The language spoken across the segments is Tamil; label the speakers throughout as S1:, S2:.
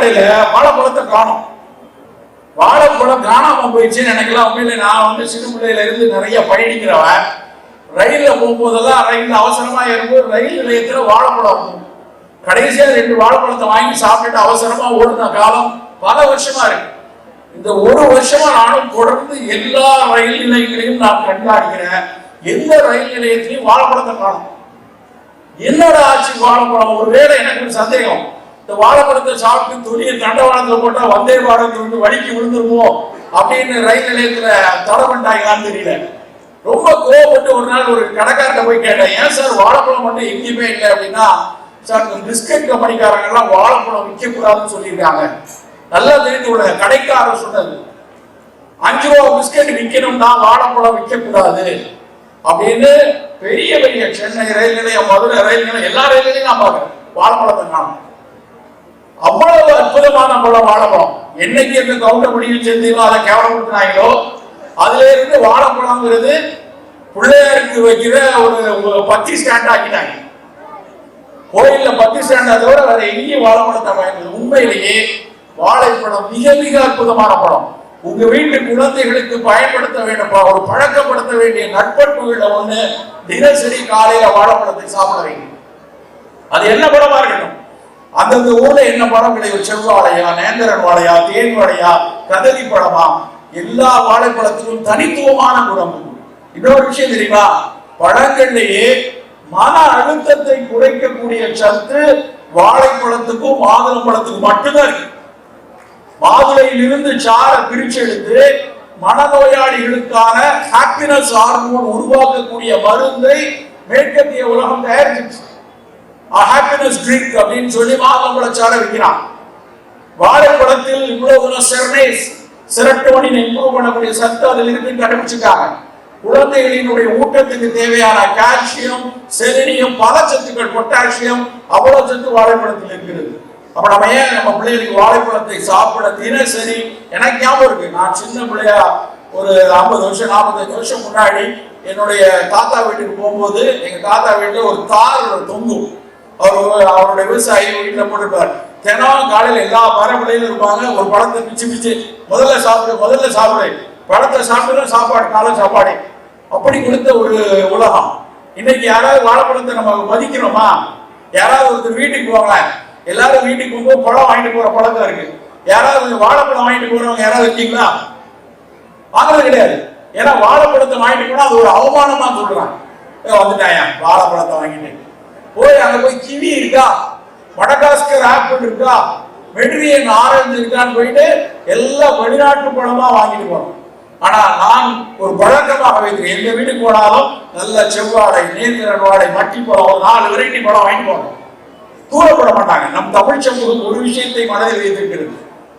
S1: பழக்கடையில வாழைப்பழத்தை காணும். வாழைப்பழம் காணாம போயிடுச்சுன்னு நினைக்கலாம். உண்மையில நான் வந்து சிறு பிள்ளையில இருந்து நிறைய பயணிக்கிறவன் ரயில்ல போகும்போதெல்லாம் ரயில் அவசரமா இருக்கும்போது ரயில் நிலையத்துல வாழைப்பழம் கடைசியா ரெண்டு வாழைப்பழத்தை வாங்கி சாப்பிட்டுட்டு அவசரமா ஓடுன காலம் பல வருஷமா இருக்கு. இந்த ஒரு வருஷமா நானும் தொடர்ந்து எல்லா ரயில் நிலையங்களையும் நான் கண்காணிக்கிறேன். எந்த ரயில் நிலையத்திலையும் வாழைப்பழத்தை காணும். என்னடா ஆச்சு வாழைப்பழம்? ஒருவேளை எனக்கு ஒரு சந்தேகம். இந்த வாழைப்பழத்தை சாப்பிட்டு துணியை தண்டவாளத்துல போட்டா வந்தே பாரத் வந்து வழிக்கு விழுந்துருவோம் அப்படின்னு ரயில் நிலையத்துல தடை பண்ணிட்டாங்களான்னு தெரியல. ரொம்ப கோவப்பட்டு ஒரு நாள் ஒரு கடைக்காரர்கிட்ட போய் கேட்டேன் ஏன் சார் வாழைப்பழம் மட்டும் எங்கேயுமே இல்லை அப்படின்னா சார் இந்த பிஸ்கட் கம்பெனிக்காரங்க எல்லாம் வாழைப்பழம் விற்க கூடாதுன்னு சொல்லியிருக்காங்க. நல்லா தெரிந்து கொள்ள கடைக்காரர் சொன்னது அஞ்சு ரூபா பிஸ்கட் விற்கணும்னா வாழைப்பழம் விற்க கூடாது அப்படின்னு பெரிய பெரிய சென்னை ரயில் நிலையம் மதுரை ரயில் நிலையம் எல்லா ரயில் நிலையும் நான் பார்க்கிறேன் வாழைப்பழத்தை காணும் அவ்வளவு அற்புதமான பழம் வாழைப்பழம் என்னைக்கு இந்த கவுண்டமணியில் செஞ்சீங்களோ அதை கேவலப்படுத்தினாங்களோ அதுல இருந்து வாழைப்பழம்ங்கிறது பிள்ளையாருக்கு வைக்கிற ஒரு பத்தி ஸ்டாண்ட் ஆக்கிட்டாங்க. கோயில்ல பத்தி ஸ்டாண்டை தவிர வேற எங்கேயும் வாழைப்பழத்தை வாங்கினது உண்மையிலேயே வாழைப்பழம் மிக மிக அற்புதமான பழம் உங்க வீட்டு குழந்தைகளுக்கு பயன்படுத்த வேண்டும் ஒரு பழக்கப்படுத்த வேண்டிய நட்பண்புகளை ஒண்ணு தினசரி காலையில வாழைப்பழத்தை சாப்பிட வேண்டும் அது என்ன படமா இருக்கட்டும்? அந்தந்த ஊர்ல என்ன படம் கிடைக்கும்? செவ்வாழையா நேந்திரன் வாழையா தேன் வாழையா கதலி பழமா? எல்லா வாழைப்பழத்திலும் தனித்துவமான குணம். இன்னொரு விஷயம் தெரியுமா? பழங்கள்லேயே மன அழுத்தத்தை குறைக்கக்கூடிய சத்து வாழைப்பழத்துக்கும் மாதுளம்பழத்துக்கும் மட்டும்தான் இருக்கு. மாதுளையில் இருந்து சாரை பிரிச்சு எடுத்து மனநோயாளிகளுக்கான ஹாப்பினஸ் ஹார்மோன் உருவாக்கக்கூடிய மருந்தை மேற்கத்திய உலகம் தயாரிச்சிருச்சு. ஹாப்பினஸ் ட்ரிங்க் அப்படின்னு சொல்லி மாதுளம்பழச்சாரை வைக்கிறான். வாழைப்பழத்தில் இவ்வளவு தூரம் செர்னேஸ் மணி இம்ப்ரூவ் பண்ணக்கூடிய சத்து அதில் இருந்து கண்டுபிடிச்சிருக்காங்க குழந்தைகளினுடைய ஊட்டத்துக்கு தேவையான கால்சியம் செலினியம் பல சத்துக்கள் பொட்டாசியம் அவ்வளவு சத்து வாழைப்பழத்தில் இருக்கிறது. அப்ப நம்ம ஏன் நம்ம பிள்ளைகளுக்கு வாழைப்பழத்தை சாப்பிட தினசரி எனக்கு ஞாபகம் இருக்கு. நான் சின்ன பிள்ளையா ஒரு ஐம்பது வருஷம் நாற்பத்தஞ்சு வருஷம் முன்னாடி என்னுடைய தாத்தா வீட்டுக்கு போகும்போது எங்க தாத்தா வீட்டுல ஒரு தார் தொங்கும். அவர் அவருடைய விவசாயி வீட்டில் போட்டிருப்பார் தினம் காலையில் எல்லா மரபிள்ளையிலும் இருப்பாங்க. ஒரு பழத்தை பிச்சு பிச்சு முதல்ல சாப்பிடு முதல்ல சாப்பிடு. பழத்தை சாப்பிட்டு சாப்பாடு காலம் சாப்பாடு. அப்படி கொடுத்த ஒரு உலகம். இன்னைக்கு யாராவது வாழைப்பழத்தை நம்ம மதிக்கிறோமா? யாராவது ஒருத்தர் வீட்டுக்கு போவாங்க எல்லாரும் வீட்டுக்கு போகும்போது பழம் வாங்கிட்டு போற பழக்கம் இருக்கு. யாராவது வாழைப்பழம் வாங்கிட்டு போறவங்க யாராவது இருக்கீங்களா? வாங்குறது கிடையாது. ஏன்னா வாழைப்பழத்தை வாங்கிட்டு போனா அது ஒரு அவமானமா சொல்றான் வந்துட்டாயா? வாழைப்பழத்தை வாங்கிட்டு. போய் அங்க போய் கிவி இருக்கா? மடகாஸ்கர் ஆப்பிள் இருக்கா? மெட்ரியன் ஆரஞ்சு இருக்கான்னு போயிட்டு எல்லாம் வெளிநாட்டு பழமா வாங்கிட்டு போனோம். ஆனா நான் ஒரு பழக்கமாக வைக்கிறேன் எங்க வீட்டுக்கு போனாலும் நல்ல செவ்வாடை நேந்திரன் வாடை மட்டி பழம் ஒரு நாலு வெரைட்டி பழம் வாங்கிட்டு போனோம். தூரப்பட மாட்டாங்க. நம் தமிழ் சமூகம் ஒரு விஷயத்தை மனதில் வைத்திருக்கிறது.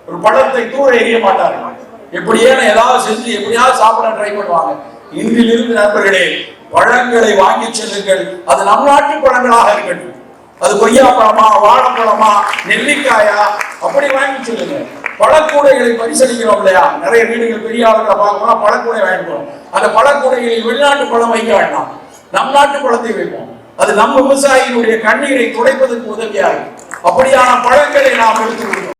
S1: ஒரு பழத்தை தூர எறிய மாட்டார்கள். எப்படியே ஏதாவது செஞ்சு எப்படியாவது சாப்பிட ட்ரை பண்ணுவாங்க. இன்றிலிருந்து நண்பர்களே பழங்களை வாங்கி செல்லுங்கள். அது நம் நாட்டு பழங்களாக இருக்கட்டும். அது கொய்யா பழமா வாழைப்பழமா நெல்லிக்காயா அப்படி வாங்கி செல்லுங்க பழக்கூடைகளை பரிசளிக்கிறோம் இல்லையா? நிறைய வீடுகள் பெரிய ஆளுகளை பார்க்கணும்னா பழக்கூடை வாங்கிக்கிறோம் அந்த பழக்கூடைகளில் வெளிநாட்டு பழம் வைக்க வேண்டாம். நம் நாட்டு பழத்தை வைப்போம். அது நம்ம விவசாயியினுடைய கண்ணீரை துடைப்பதற்கு உதவியாக இருக்கும். அப்படியான பழங்களை நாம் எடுத்துக்கொள்கிறோம்